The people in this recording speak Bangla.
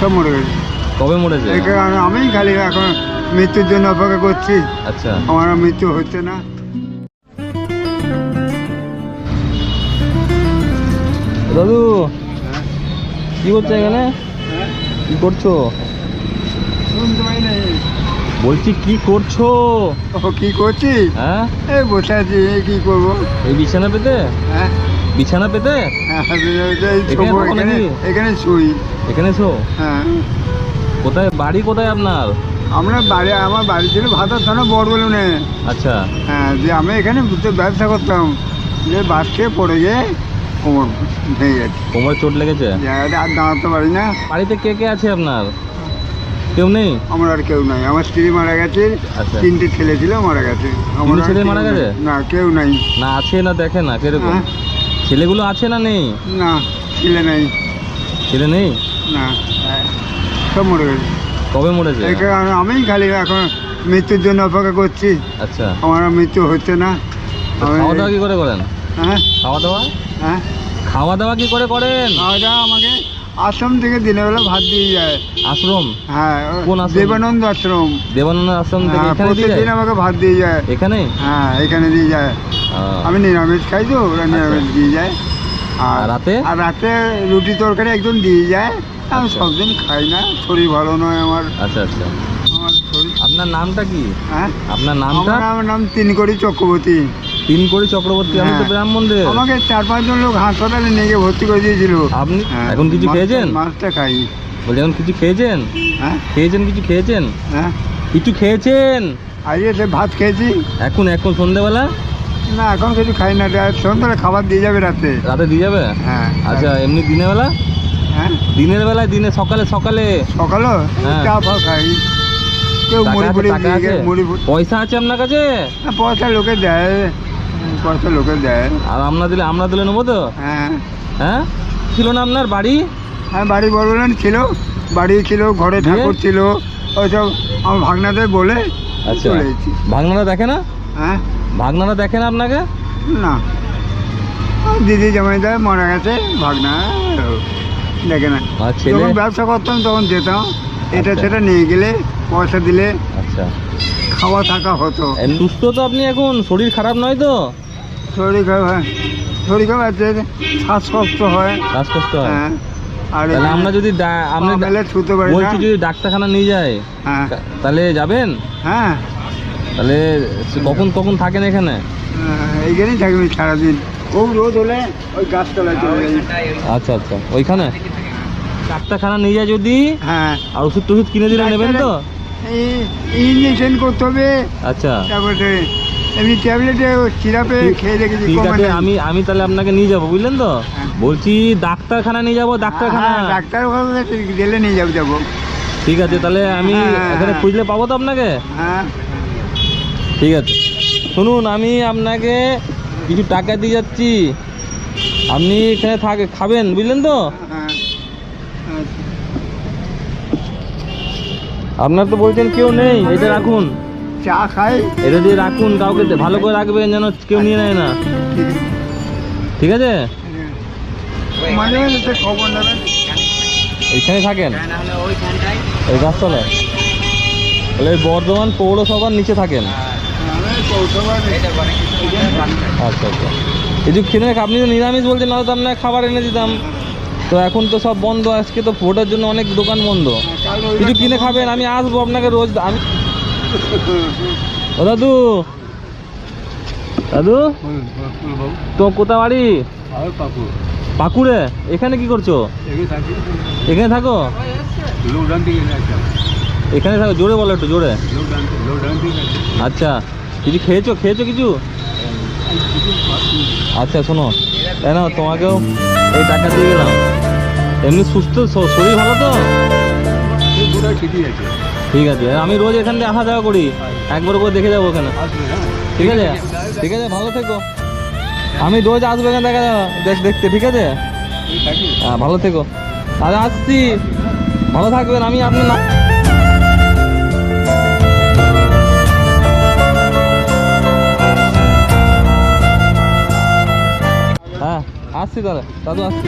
সব মরে গেছে। কবে মরেছে আমি খালি এখন মৃত্যুর জন্য অপেক্ষা করছি। আচ্ছা। আমার মৃত্যু হচ্ছে না। দাদু কি করছ এখানে? কি করছ। বলছি কি করছ? কি করছি? হ্যাঁ? এই বসে আছি কি করব? এই বিছানা পেতে? হ্যাঁ। বিছানা পেতে? হ্যাঁ, এখানে? শুই। এখানে শো? হ্যাঁ। কোথায় বাড়ি কোথায় আপনার? আমরা বাড়ি আমার বাড়ি ছিল ভাতার থানা বড় বলুনে আচ্ছা। হ্যাঁ যে আমি এখানে ব্যবসা করতাম। যে বাস খেয়ে পড়ে গিয়ে কোমর ভেঙে গেছে। কোমরে চোট লেগেছে? আর দাঁড়াতে পারি না। বাড়িতে কে কে আছে আপনার? কেউ নেই? আমার আর কেউ নাই। আমার স্ত্রী মারা গেছে। আচ্ছা। তিনটে ছেলে ছিল মারা গেছে। আমার ছেলে মারা গেছে? না কেউ নাই। না আছে না দেখে না কীরকম? হ্যাঁ, ছেলেগুলো আছে না নেই? না ছেলে নেই। ছেলে নেই? না সব মরে গেছে। কবে মরেছে আমি খালি এখন মৃত্যুর জন্য অপেক্ষা করছি। আচ্ছা। আমার মৃত্যু হচ্ছে না। খাওয়া দাওয়া কি করে করেন? হ্যাঁ? খাওয়া দাওয়া হ্যাঁ? খাওয়া দাওয়া কি করে করেন? খাওয়া দাওয়া আমাকে আশ্রম থেকে দিনের বেলা ভাত দিয়ে যায়। আশ্রম? হ্যাঁ ও কোন আশ্রম? দেবানন্দ আশ্রম। দেবানন্দ আশ্রম থেকে হ্যাঁ, এখানে দিয়ে যায়? আমাকে ভাত দিয়ে যায়। এখানে? হ্যাঁ এখানে দিয়ে যায়। আমি নিরামিষ খাই তো ওরা নিরামিষ দিয়ে যায়। আর রাতে? আর রাতে রুটি তরকারি একদম দিয়ে যায়। আমি আচ্ছা। সবদিন খাই না শরীর ভালো নয় আমার। আচ্ছা আচ্ছা। আমার আপনার নামটা কি? হ্যাঁ? আপনার নামটা? আমার আমার নাম তিনকড়ি চক্রবর্তী। তিনকড়ি চক্রবর্তী আমি তো হ্যাঁ। ব্রাহ্মণদের আমাকে চার পাঁচজন লোক হাসপাতালে নিয়ে গিয়ে ভর্তি করে দিয়েছিল। আপনি হ্যাঁ, এখন কিছু খেয়েছেন? মাছটা খাই বলছি এখন কিছু খেয়েছেন? হ্যাঁ? খেয়েছেন কিছু খেয়েছেন? হ্যাঁ। কিছু খেয়েছেন? আজকে সে ভাত খেয়েছি। এখন এখন সন্ধ্যেবেলা না এখন কিছু খাই না সন্ধ্যায় খাবার দিয়ে যাবে রাতে। রাতে দিয়ে যাবে? হ্যাঁ আচ্ছা এমনি দিনের বেলা হ্যাঁ। দিনের বেলায় দিনে সকালে সকালে? সকালও হ্যাঁ। চা ফা খাই। কেউ মুড়ি পয়সা আছে আপনার কাছে? হ্যাঁ, পয়সা লোকে দেয়। পয়সা লোকে দেয়। আর আমরা দিলে আমরা দিলে নেব তো? হ্যাঁ। হ্যাঁ? ছিল না আপনার বাড়ি? হ্যাঁ বাড়ি বলবেন ছিল। বাড়ি ছিল ঘরে ঠাকুর ছিল। ওইসব আমার ভাগনাদের বলে আচ্ছা। ভাগনারা দেখে না? হ্যাঁ। ভাগনারা দেখে না আপনাকে? না। দিদি জামাইদার মারা গেছে ভাগনা দেখে না। যখন ব্যবসা করতাম তখন যেতাম। এটা আচ্ছা। সেটা নিয়ে গেলে পয়সা দিলে। আচ্ছা। খাওয়া থাকা হতো। সুস্থ তো আপনি এখন শরীর খারাপ নয় তো? শরীর খারাপ শরীর খারাপ আছে শ্বাসকষ্ট হয়। শ্বাসকষ্ট হয়? হ্যাঁ আর আমরা যদি ডা- আমরা ছুতে পারি বলছি যদি ডাক্তারখানা নিয়ে যায় হ্যাঁ। তাহলে যাবেন? হ্যাঁ। তাহলে সে কখন কখন থাকেন এখানে? আহ, এইখানেই সারাদিন। খুব রোদ হলে ওই গাছতলায় চলে যাই। আচ্ছা আচ্ছা। ওইখানে? ডাক্তারখানা নিয়ে যায় যদি হ্যাঁ। আর ওষুধ টষুধ কিনে দিলে নেবেন তো? ইঞ্জেকশন করতে হবে। আচ্ছা। তারপরে এমনি ট্যাবলেটে সিরাপে খেয়ে দেখেছি ঠিক আছে আমি আমি তাহলে আপনাকে নিয়ে যাব বুঝলেন তো? হ্যাঁ। বলছি ডাক্তারখানা নিয়ে যাব ডাক্তারখানা। হ্যাঁ, ডাক্তার গেলে নিয়ে যাব যাব। ঠিক আছে তাহলে আমি হ্যাঁ, এখানে। খুঁজলে পাবো তো আপনাকে? হ্যাঁ। ঠিক আছে। শুনুন আমি আপনাকে কিছু টাকা দিয়ে যাচ্ছি। আপনি এখানে থাকে খাবেন বুঝলেন তো? হ্যাঁ। আচ্ছা। আপনার তো বলছেন কেউ নেই এটা রাখুন। চা খাই। এটা দিয়ে রাখুন কাউকে ভালো করে রাখবেন যেন কেউ নিয়ে নেয় না। ঠিক আছে? নেবেন এইখানে থাকেন? এই গাছতলায়? তাহলে বর্ধমান পৌরসভার নিচে থাকেন। আচ্ছা আচ্ছা। এই যে কিনে আপনি তো নিরামিষ বলছেন না তো আপনার খাবার এনে দিতাম। তো এখন তো সব বন্ধ, আজকে তো ভোটের জন্য অনেক দোকান বন্ধ। কিছু কিনে খাবেন, আমি আসব আপনাকে রোজ, আমি ও দাদু। দাদু? তো কোথা বাড়ি? পাকুড়ে। এখানে কি করছ? এখানে থাকো। এখানে থাকো, জোরে বলো একটু, জোরে। আচ্ছা কিছু খেয়েছো খেয়েছো কিছু? আচ্ছা শোনো তাই না তোমাকেও এই টাকা দিয়ে গেলাম এমনি সুস্থ শরীর ভালো তো? ঠিক আছে আমি রোজ এখান থেকে আসা যাওয়া করি। একবার করে দেখে যাব ওখানে। ঠিক আছে? ঠিক আছে ভালো থেকো। আমি রোজ আসব এখানে দেখা যাবে দেখ দেখতে ঠিক আছে? হ্যাঁ ভালো থেকো। তাহলে আসছি। ভালো থাকবেন আমি আপনার না হ্যাঁ আসছি তাহলে। দাদু আসছি।